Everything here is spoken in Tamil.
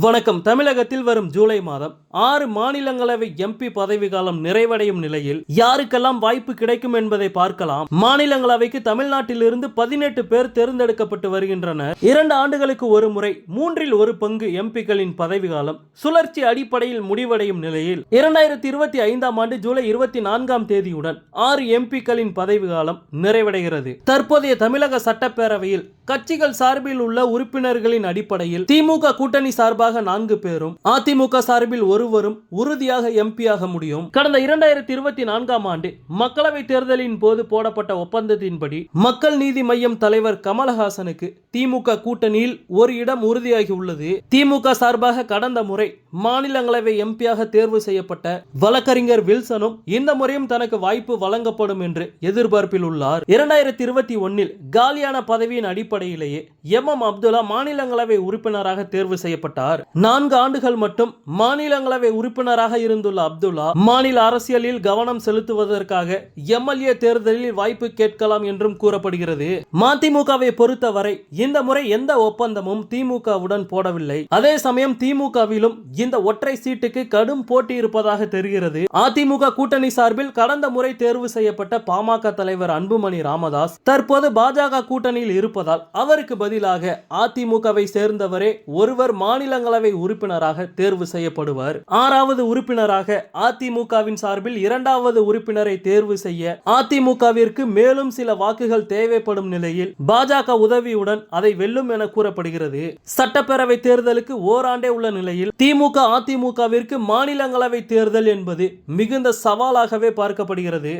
வணக்கம். தமிழகத்தில் வரும் ஜூலை மாதம் ஆறு மாநிலங்களவை எம்பி பதவி காலம் நிறைவடையும் நிலையில் யாருக்கெல்லாம் வாய்ப்பு கிடைக்கும் என்பதை பார்க்கலாம். மாநிலங்களவைக்கு தமிழ்நாட்டிலிருந்து பதினெட்டு பேர் தேர்ந்தெடுக்கப்பட்டு வருகின்றனர். இரண்டு ஆண்டுகளுக்கு ஒரு முறை மூன்றில் ஒரு பங்கு எம்பிக்களின் பதவி காலம் சுழற்சி அடிப்படையில் முடிவடையும் நிலையில் இரண்டாயிரத்தி இருபத்தி ஐந்தாம் ஆண்டு ஜூலை இருபத்தி நான்காம் தேதியுடன் ஆறு எம்பிக்களின் பதவி காலம் நிறைவடைகிறது. தற்போதைய தமிழக சட்டப்பேரவையில் கட்சிகள் சார்பில் உள்ள உறுப்பினர்களின் அடிப்படையில் திமுக கூட்டணி சார்பாக நான்கு பேரும் அதிமுக சார்பில் ஒருவரும் உறுதியாக எம்பியாக முடியும். கடந்த இரண்டாயிரத்தி இருபத்தி நான்காம் ஆண்டு மக்களவை தேர்தலின் போது போடப்பட்ட ஒப்பந்தத்தின்படி மக்கள் நீதி மையம் தலைவர் கமலஹாசனுக்கு திமுக கூட்டணியில் ஒரு இடம் உறுதியாகி உள்ளது. திமுக சார்பாக கடந்த முறை மாநிலங்களவை எம்பியாக தேர்வு செய்யப்பட்ட வழக்கறிஞர் வில்சனும் இந்த முறையும் தனக்கு வாய்ப்பு வழங்கப்படும் என்று எதிர்பார்ப்பில் உள்ளார். இரண்டாயிரத்தி இருபத்தி ஒன்னில் காலியான பதவியின் அடிப்படையிலேயே எம் எம் அப்துல்லா மாநிலங்களவை உறுப்பினராக தேர்வு செய்யப்பட்டார். நான்கு ஆண்டுகள் மட்டும் மாநிலங்களவை உறுப்பினராக இருந்துள்ள அப்துல்லா மாநில அரசியலில் கவனம் செலுத்துவதற்காக எம்எல்ஏ தேர்தலில் வாய்ப்பு கேட்கலாம் என்றும் கூறப்படுகிறது. மதிமுகவை பொறுத்தவரை இந்த முறை எந்த ஒப்பந்தமும் திமுகவுடன் போடவில்லை. அதே சமயம் திமுகவிலும் இந்த ஒற்றை சீட்டுக்கு கடும் போட்டி இருப்பதாக தெரிகிறது. அதிமுக கூட்டணி சார்பில் கடந்த முறை தேர்வு செய்யப்பட்ட பாமக தலைவர் அன்புமணி ராமதாஸ் தற்போது பாஜக கூட்டணியில் இருப்பதால் அவருக்கு பதிலாக அதிமுகவை சேர்ந்தவரே ஒருவர் மாநில மாநிலங்களவை உறுப்பினராக தேர்வு செய்யப்படுவார். ஆறாவது உறுப்பினராக அதிமுகவின் சார்பில் இரண்டாவது உறுப்பினரை தேர்வு செய்ய அதிமுகவிற்கு மேலும் சில வாக்குகள் தேவைப்படும் நிலையில் பாஜக உதவியுடன் அதை வெல்லும் என கூறப்படுகிறது. சட்டப்பேரவை தேர்தலுக்கு ஓராண்டே உள்ள நிலையில் திமுக அதிமுகவிற்கு மாநிலங்களவை தேர்தல் என்பது மிகுந்த சவாலாகவே பார்க்கப்படுகிறது.